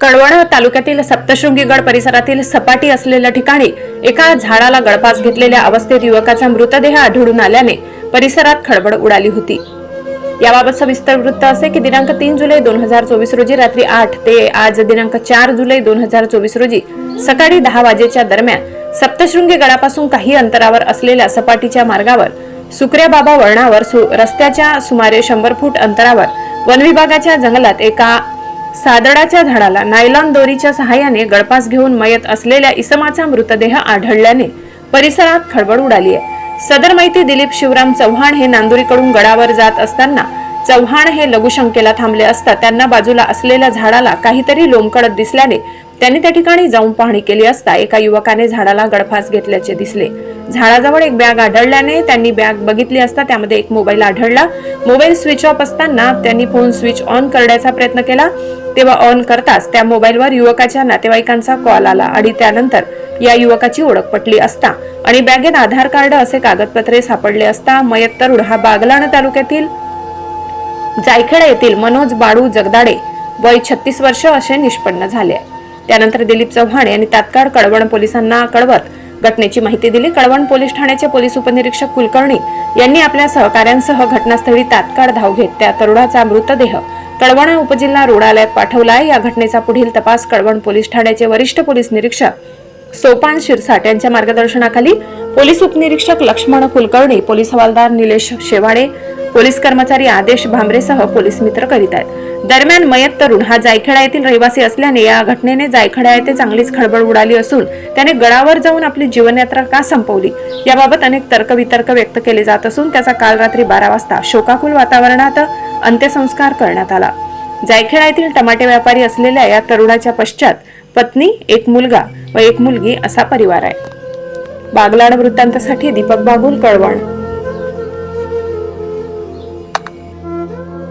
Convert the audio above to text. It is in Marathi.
कळवण तालुक्यातील सप्तशृंगीगड परिसरातील सपाटी असलेल्या ठिकाणी एका झाडाला गळफास घेतलेल्या अवस्थेत युवकाचा मृतदेह आढळून आल्याने परिसरात खळबळ उडाली होती. याबाबत सविस्तर वृत्त असे की दिनांक तीन जुलै दोन हजार चोवीस रोजी रात्री आठ ते आज दिनांक चार जुलै दोन हजार चोवीस रोजी सकाळी दहा वाजेच्या दरम्यान सप्तशृंगी गडापासून काही अंतरावर असलेल्या सपाटीच्या मार्गावर सुकऱ्या बाबा वळणावर सु- रस्त्याच्या सुमारे शंभर फूट अंतरावर वनविभागाच्या जंगलात एका सादडाच्या झाडाला नायलॉन दोरीच्या सहाय्याने गळपास घेऊन मयत असलेल्या इसमाचा मृतदेह आढळल्याने परिसरात खळबळ उडाली आहे. सदर माहिती दिलीप शिवराम चव्हाण हे नांदुरीकडून गडावर जात असताना चव्हाण हे लघुशंकेला थांबले असता त्यांना बाजूला असलेल्या झाडाला काहीतरी लोंबकडत दिसल्याने त्यांनी त्या ठिकाणी जाऊन पाहणी केली असता एका युवकाने झाडाला गळफास घेतल्याचे दिसले. झाडाजवळ एक बॅग आढळल्याने त्यांनी बॅग बघितली असता त्यामध्ये एक मोबाईल आढळला. मोबाईल स्विच ऑफ असताना त्यांनी फोन स्विच ऑन करण्याचा प्रयत्न केला. तेव्हा ऑन करताच त्या मोबाईलवर युवकाच्या नातेवाईकांचा कॉल आला आणि त्यानंतर या युवकाची ओळख पटली असता. आणि बॅगेत आधार कार्ड असे कागदपत्रे सापडले असता मयत तरुण हा बागलाण तालुक्यातील जायखेडा येथील मनोज बाळू जगदाडे वय छत्तीस वर्ष असे निष्पन्न झाले. आहे. त्यानंतर दिलीप चव्हाण यांनी तात्काळ कळवण पोलिसांना कळवत घटनेची माहिती दिली. कळवण पोलीस ठाण्याचे पोलीस उपनिरीक्षक कुलकर्णी यांनी आपल्या सहकाऱ्यांसह घटनास्थळी तात्काळ धाव घेत त्या तरुणाचा मृतदेह कळवण उपजिल्हा रुग्णालयात पाठवलाय या घटनेचा पुढील तपास कळवण पोलीस ठाण्याचे वरिष्ठ पोलीस निरीक्षक सोपान शिरसाट यांच्या मार्गदर्शनाखाली. पोलीस उपनिरीक्षक लक्ष्मण कुलकर्णी पोलीस हवालदार निलेश शेवाडे पोलीस कर्मचारी आदेश भांबरेसह पोलीस मित्र करीत आहेत. दरम्यान मयत तरुण हा जायखेडा येथील रहिवासी असल्याने या घटनेने जायखेडा येथे चांगलीच खळबळ उडाली असून त्याने गडावर जाऊन आपली जीवनयात्रा का संपवली? याबाबत अनेक तर्कवितर्क व्यक्त केले जात असून त्याचा काल रात्री बारा वाजता शोकाकुल वातावरणात अंत्यसंस्कार करण्यात आला. जायखेडा येथील टमाटे व्यापारी असलेल्या या तरुणाच्या पश्चात पत्नी एक मुलगा व एक मुलगी असा परिवार आहे. बागलाड वृत्तांतासाठी दीपक बागुल कळवण.